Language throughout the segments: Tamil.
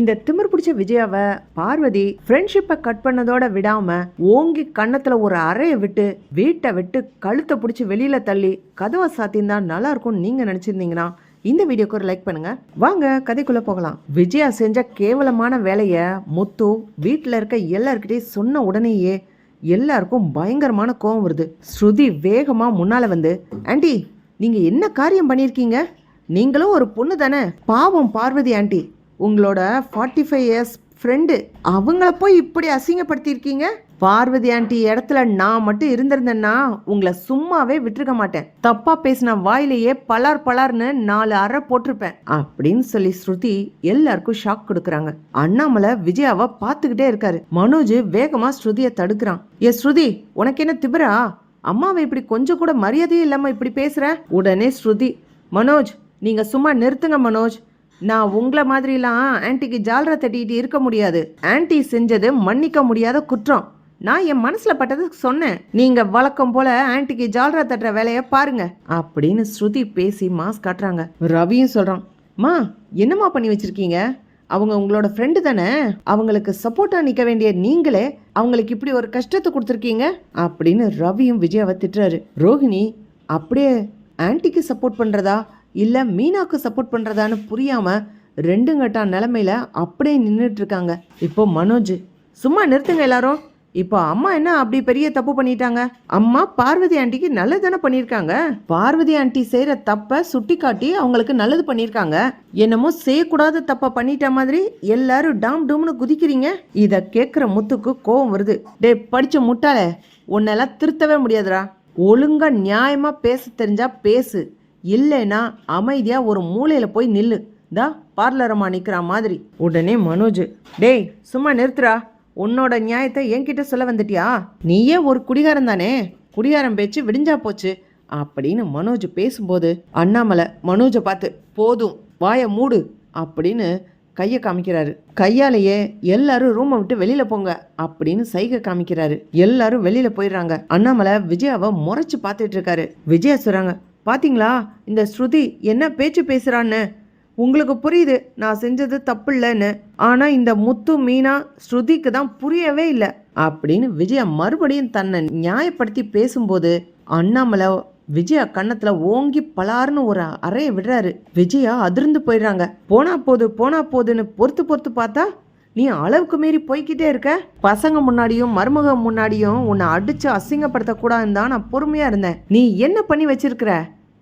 இந்த திமிர் பிடிச்ச விஜயாவை பார்வதி ஃப்ரெண்ட்ஷிப்பை கட் பண்ணதோட விடாம ஓங்கி கன்னத்துல ஒரு அறைய விட்டு வீட்டை விட்டு கழுத்தை பிடிச்சி வெளியில தள்ளி கதவை சாத்தியிருந்தா நல்லா இருக்கும்னு நீங்க நினைச்சிருந்தீங்கன்னா இந்த வீடியோக்கு ஒரு லைக் பண்ணுங்க. வாங்க கதைக்குள்ள போகலாம். விஜயா செஞ்ச கேவலமான வேலைய முத்து வீட்டில் இருக்க எல்லார்கிட்டயும் சொன்ன உடனேயே எல்லாருக்கும் பயங்கரமான கோவம் வருது. ஸ்ருதி வேகமா முன்னால வந்து ஆண்டி நீங்க என்ன காரியம் பண்ணியிருக்கீங்க? நீங்களும் ஒரு பொண்ணு தானே பாவம் பார்வதி ஆண்டி. உங்களோட ஃபார்ட்டி ஃபைவ் இயர்ஸ் ஃப்ரெண்டு அவங்கள போய் இப்படி அசிங்கப்படுத்தியிருக்கீங்க? பார்வதி ஆண்டி இடத்துல நான் மட்டும் இருந்திருந்தேன்னா உங்களை சும்மாவே விட்டுருக்க மாட்டேன். தப்பா பேசின வாயிலேயே பலார் பலார்னு நாலு அறை போட்டிருப்பேன் அப்படின்னு சொல்லி ஸ்ருதி எல்லாருக்கும் ஷாக் கொடுக்குறாங்க. அண்ணாமலை விஜயாவை பார்த்துக்கிட்டே இருக்காரு. மனோஜ் வேகமா ஸ்ருதியை தடுக்கிறான். ஏ ஸ்ருதி உனக்கு என்ன திபரா அம்மாவை இப்படி கொஞ்சம் கூட மரியாதையே இல்லாம இப்படி பேசுற? உடனே ஸ்ருதி மனோஜ் நீங்க சும்மா நிறுத்துங்க மனோஜ். நான் உங்களை மாதிரிலாம் ஆன்ட்டிக்கு ஜாலரா தட்டிட்டு இருக்க முடியாது. ஆன்ட்டி செஞ்சது மன்னிக்க முடியாத குற்றம். நான் என் மனசுல பட்டது சொன்னேன். நீங்க வழக்கம் போல ஆன்ட்டிக்கு ஜால்ரா தட்டுற வேலையை பாருங்க. அப்படின்னு ஸ்ருதி பேசி மாஸ் காட்டுறாங்க. ரவியும் சொல்றான் மா என்னம்மா பண்ணி வச்சிருக்கீங்க? அவங்க உங்களோட ஃப்ரெண்டு தானே? அவங்களுக்கு சப்போர்ட்டாக நிற்க வேண்டிய நீங்களே அவங்களுக்கு இப்படி ஒரு கஷ்டத்தை கொடுத்துருக்கீங்க? அப்படின்னு ரவியும் விஜயாவை திட்டுறாரு. ரோஹிணி அப்படியே ஆன்ட்டிக்கு சப்போர்ட் பண்ணுறதா இல்லை மீனாக்கு சப்போர்ட் பண்ணுறதான்னு புரியாமல் ரெண்டுங்கட்டா நிலமையில அப்படியே நின்றுட்டு இருக்காங்க இப்போ மனோஜ் சும்மா நிறுத்துங்க எல்லாரும். இப்போ அம்மா என்ன அப்படி பெரிய தப்பு பண்ணிட்டாங்க? அம்மா பார்வதி ஆண்டிக்கு நல்லது தானே பண்ணியிருக்காங்க? பார்வதி ஆண்டி செய்கிற தப்பை சுட்டி காட்டி அவங்களுக்கு நல்லது பண்ணியிருக்காங்க. என்னமோ செய்யக்கூடாத தப்பை பண்ணிட்ட மாதிரி எல்லாரும் டாம் டூம்னு குதிக்கிறீங்க. இதை கேட்குற முத்துக்கு கோவம் வருது. டே படிச்ச முட்டாளே உன்னெல்லாம் திருத்தவே முடியாதுடா. ஒழுங்காக நியாயமாக பேச தெரிஞ்சா பேசு. இல்லைன்னா அமைதியாக ஒரு மூலையில் போய் நில்லு. தா பார்லரமா நிற்கிற மாதிரி. உடனே மனோஜ் டேய் சும்மா நிறுத்துறா உன்னோட நியாயத்தை என்கிட்ட சொல்ல வந்துட்டியா? நீயே ஒரு குடிகாரன் தானே? குடிகாரம் பேச்சு விடிஞ்சா போச்சு. அப்படின்னு மனோஜ் பேசும்போது அண்ணாமலை மனோஜை பார்த்து போதும் வாயை மூடு அப்படின்னு கையை காமிக்கிறாரு. கையாலேயே எல்லாரும் ரூமை விட்டு வெளியில போங்க அப்படின்னு சைகை காமிக்கிறாரு. எல்லாரும் வெளியில போயிடுறாங்க. அண்ணாமலை விஜயாவை முறைச்சு பார்த்துட்டு இருக்காரு. விஜயா சொல்றாங்க பாத்தீங்களா? இந்த ஸ்ருதி என்ன பேச்சு பேசுறான்னு? உங்களுக்கு புரியுது நான் செஞ்சது தப்பு இல்லைன்னு ஆனா இந்த முத்து மீனா ஸ்ருதிக்கு தான் புரியவே இல்லை. அப்படின்னு விஜயா மறுபடியும் தன்னை நியாயப்படுத்தி பேசும்போது அண்ணாமலை விஜயா கண்ணத்துல ஓங்கி பலார்னு ஒரு அறைய விடுறாரு. விஜயா அதிர்ந்து போயிடுறாங்க. போனா போது போனா போதுன்னு பொறுத்து பொறுத்து பார்த்தா நீ அளவுக்கு மீறி போய்க்கிட்டே இருக்க. பசங்க முன்னாடியும் மருமக முன்னாடியும் உன்னை அடிச்சு அசிங்கப்படுத்த கூடாதுன்னு தான் நான் பொறுமையா இருந்தேன். நீ என்ன பண்ணி வச்சிருக்கிற?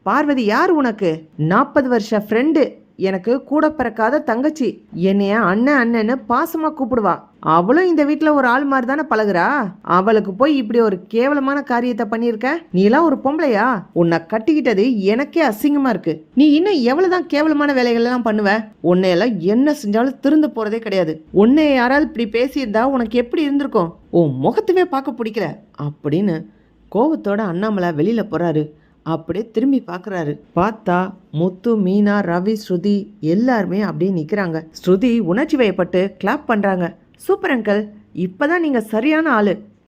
பார்வதி யார் உனக்கு? நாற்பது வருஷ ஃப்ரெண்டு எனக்கு கூட பிறக்காத தங்கச்சி. என்னைய அண்ணன் அண்ணன்னு பாசமா கூப்பிடுவா. அவளும் இந்த வீட்டுல ஒரு ஆள் மாதிரி தானே பழகுறா? அவளுக்கு போய் இப்படி ஒரு கேவலமான காரியத்தை பண்ணியிருக்க? நீலாம் ஒரு பொம்பளையா? உன்னை கட்டிக்கிட்டது எனக்கே அசிங்கமா இருக்கு. நீ இன்னும் எவ்வளவுதான் கேவலமான வேலைகள் எல்லாம் பண்ணுவ? உன்னையெல்லாம் என்ன செஞ்சாலும் திருந்து போறதே கிடையாது. உன்னை யாராவது இப்படி பேசியிருந்தா உனக்கு எப்படி இருந்திருக்கும்? உன் முகத்தவே பார்க்க பிடிக்கல. அப்படின்னு கோவத்தோட அண்ணாமலை வெளியில போறாரு. அப்படியே திரும்பி பார்க்குறாரு பார்த்தா முத்து மீனா ரவி ஸ்ருதி எல்லாருமே அப்படியே நிற்கிறாங்க ஸ்ருதி உணர்ச்சி வயப்பட்டு கிளாப் பண்ணுறாங்க சூப்பர் அங்கிள் இப்போதான் நீங்கள் சரியான ஆள்.